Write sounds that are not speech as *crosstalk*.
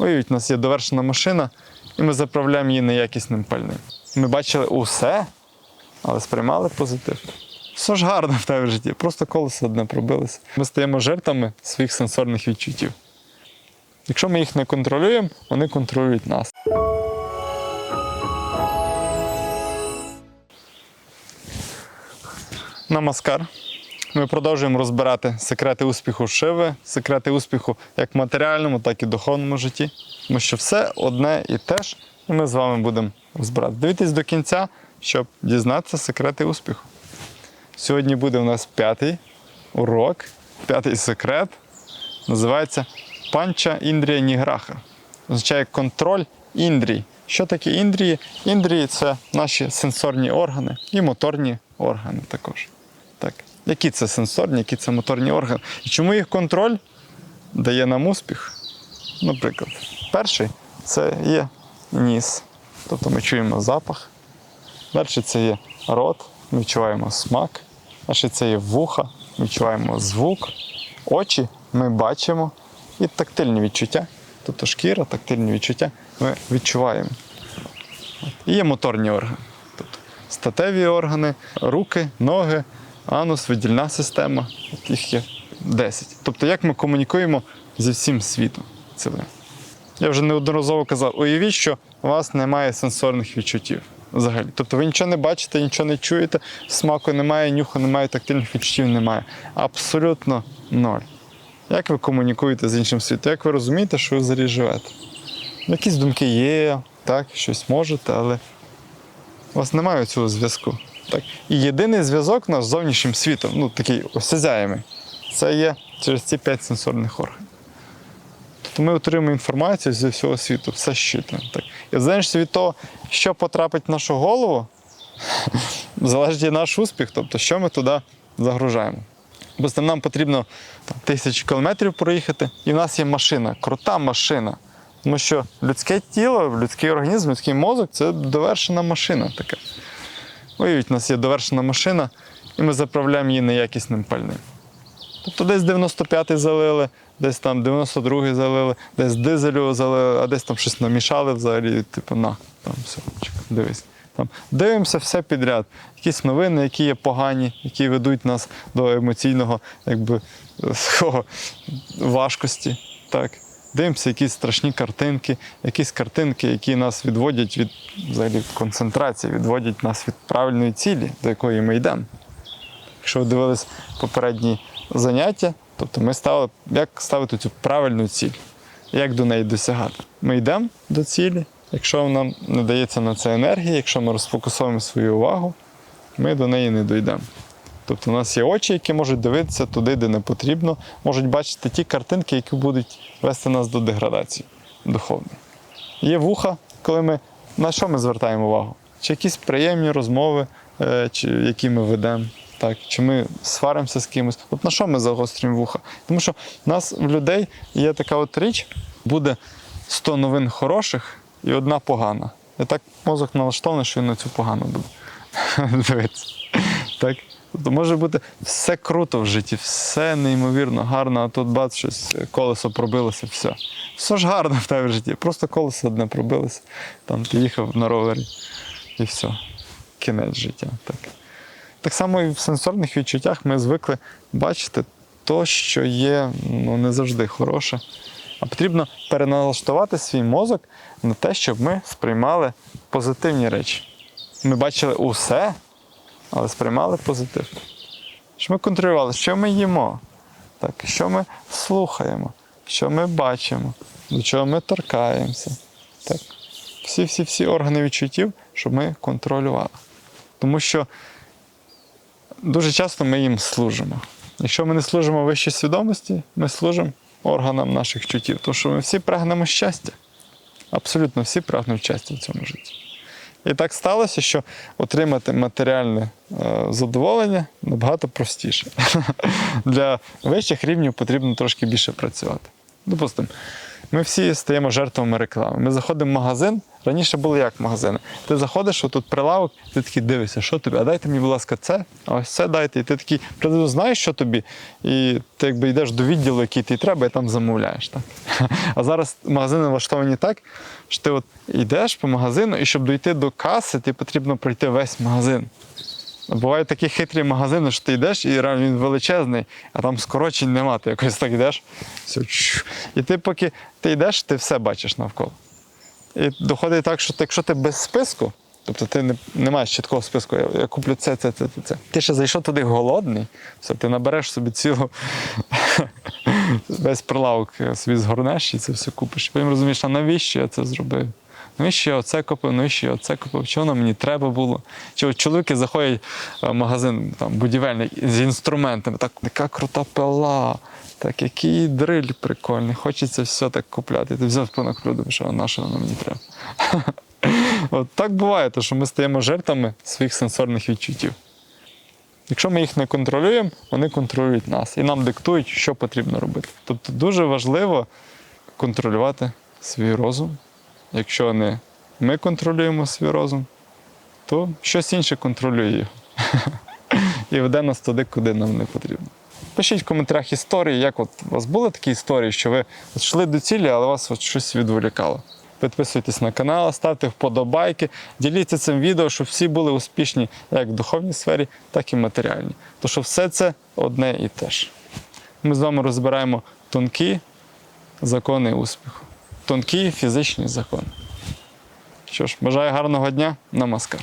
Уявіть, у нас є довершена машина, і ми заправляємо її неякісним пальним. Ми бачили усе, але сприймали позитив. Все ж гарно в тебе в житті, просто колесо одне пробилося. Ми стаємо жертвами своїх сенсорних відчуттів. Якщо ми їх не контролюємо, вони контролюють нас. Намаскар. Ми продовжуємо розбирати секрети успіху Шиви, секрети успіху як в матеріальному, так і в духовному житті. Тому що все одне і те ж, і ми з вами будемо розбирати. Дивіться до кінця, щоб дізнатися секрети успіху. Сьогодні буде у нас п'ятий урок, п'ятий секрет. Називається панча індрія ніграха. Означає контроль індрій. Що таке індрії? Індрії це наші сенсорні органи і моторні органи також. Так. Які це сенсорні, які це моторні органи? І чому їх контроль дає нам успіх? Наприклад, перший це є ніс. Тобто ми чуємо запах. Далі це є рот, ми відчуваємо смак. Далі це є вуха, ми відчуваємо звук. Очі ми бачимо. І тактильні відчуття. Тобто шкіра, тактильні відчуття ми відчуваємо. І є моторні органи. Тобто статеві органи, руки, ноги, анус, видільна система. Їх є 10. Тобто, як ми комунікуємо зі всім світом цілим. Я вже неодноразово казав, уявіть, що у вас немає сенсорних відчуттів взагалі. Тобто ви нічого не бачите, нічого не чуєте, смаку немає, нюху немає, тактильних відчуттів немає. Абсолютно ноль. Як ви комунікуєте з іншим світом? Як ви розумієте, що ви взагалі живете? Якісь думки є, так, щось можете, але у вас немає цього зв'язку. Так? І єдиний зв'язок у нас з зовнішнім світом, ну такий осязяємий, це є через ці п'ять сенсорних органів. Тобто ми отримуємо інформацію зі всього світу, все щитне. І в від того, що потрапить в нашу голову, *laughs* залежить і наш успіх, тобто що ми туди загружаємо. Бо нам потрібно там, тисячі кілометрів проїхати, і в нас є машина, крута машина. Тому що людське тіло, людський організм, людський мозок це довершена машина така. Уявіть, у нас є довершена машина, і ми заправляємо її неякісним пальним. Тобто десь 95-й залили, десь там 92-й залили, десь дизелю залили, а десь там щось намішали взагалі, типу, на, там все, чекай, дивись. Там, дивимося все підряд. Якісь новини, які є погані, які ведуть нас до емоційного якби, *laughs* важкості. Так. Дивимося якісь страшні картинки, якісь картинки, які нас відводять від взагалі, концентрації, відводять нас від правильної цілі, до якої ми йдемо. Якщо ви дивились попередні заняття, тобто ми ставили, як ставити цю правильну ціль, як до неї досягати. Ми йдемо до цілі, якщо нам не дається на це енергія, якщо ми розфокусуємо свою увагу, ми до неї не дійдемо. Тобто у нас є очі, які можуть дивитися туди, де не потрібно, можуть бачити ті картинки, які будуть вести нас до деградації духовної. Є вуха, коли ми на що ми звертаємо увагу? Чи якісь приємні розмови, е, чи які ми ведемо, так, чи ми сваримося з кимось. От на що ми загострюємо вуха? Тому що в нас в людей є така от річ, буде 100 новин хороших і одна погана. І так мозок налаштований, що він на цю погану буде *laughs* дивитися. Так? Тобто може бути все круто в житті, все неймовірно гарно, а тут бац, щось колесо пробилося, все. Все ж гарно в тебе в житті. Просто колесо одне пробилося. Там ти їхав на ровері і все. Кінець життя. Так. так само і в сенсорних відчуттях ми звикли бачити то, що є ну, не завжди хороше. А потрібно переналаштувати свій мозок на те, щоб ми сприймали позитивні речі. Ми бачили усе, але сприймали позитив. Що ми контролювали, що ми їмо, так, що ми слухаємо, що ми бачимо, до чого ми торкаємося. Так. Всі-всі-всі органи відчуттів, щоб ми контролювали. Тому що дуже часто ми їм служимо. Якщо ми не служимо вищій свідомості, ми служимо органам наших чуттів, тому що ми всі прагнемо щастя. Абсолютно всі прагнуть щастя в цьому житті. І так сталося, що отримати матеріальне е, задоволення набагато простіше. *laughs* Для вищих рівнів потрібно трошки більше працювати. Допустимо, Ми всі стаємо жертвами реклами. Ми заходимо в магазин. Раніше було як магазини. Ти заходиш, отут прилавок, ти такий дивишся, що тобі? А дайте мені, будь ласка, це, а ось це дайте. І ти такий приблизно знаєш, що тобі, і ти якби йдеш до відділу, який тобі треба, і там замовляєш. Так? *laughs* А зараз магазини влаштовані так, що ти от йдеш по магазину, і щоб дійти до каси, тобі потрібно пройти весь магазин. Бувають такі хитрі магазини, що ти йдеш, і він величезний, а там скорочень нема. Ти якось так йдеш. Все, і ти поки ти йдеш, ти все бачиш навколо. І доходить так, що ти, якщо ти без списку, тобто ти не, не маєш чіткого списку, я, я куплю це, це, це, це, це. Ти ще зайшов туди голодний, все, ти набереш собі цілу *laughs* весь прилавок собі згорнеш і це все купиш. Потім розумієш, а навіщо я це зробив? Навіщо я оце купив, навіщо я оце купив? Чого воно мені треба було? Чи чоловіки заходять в магазин там, будівельний з інструментами, так, яка крута пила, так, який дриль прикольний, хочеться все так купляти. Ти взяв понакрив, думаєш, що на що воно мені треба? *laughs* От так буває, то що ми стаємо жертвами своїх сенсорних відчуттів. Якщо ми їх не контролюємо, вони контролюють нас і нам диктують, що потрібно робити. Тобто дуже важливо контролювати свій розум. Якщо не ми контролюємо свій розум, то щось інше контролює його. *laughs* І веде нас туди, куди нам не потрібно. Пишіть в коментарях історії, як от у вас були такі історії, що ви йшли до цілі, але вас от щось відволікало. Підписуйтесь на канал, ставте вподобайки, діліться цим відео, щоб всі були успішні як в духовній сфері, так і матеріальній. Тому що все це одне і те ж. Ми з вами розбираємо тонкі закони успіху, тонкі фізичні закони. Що ж, бажаю гарного дня, намаскар.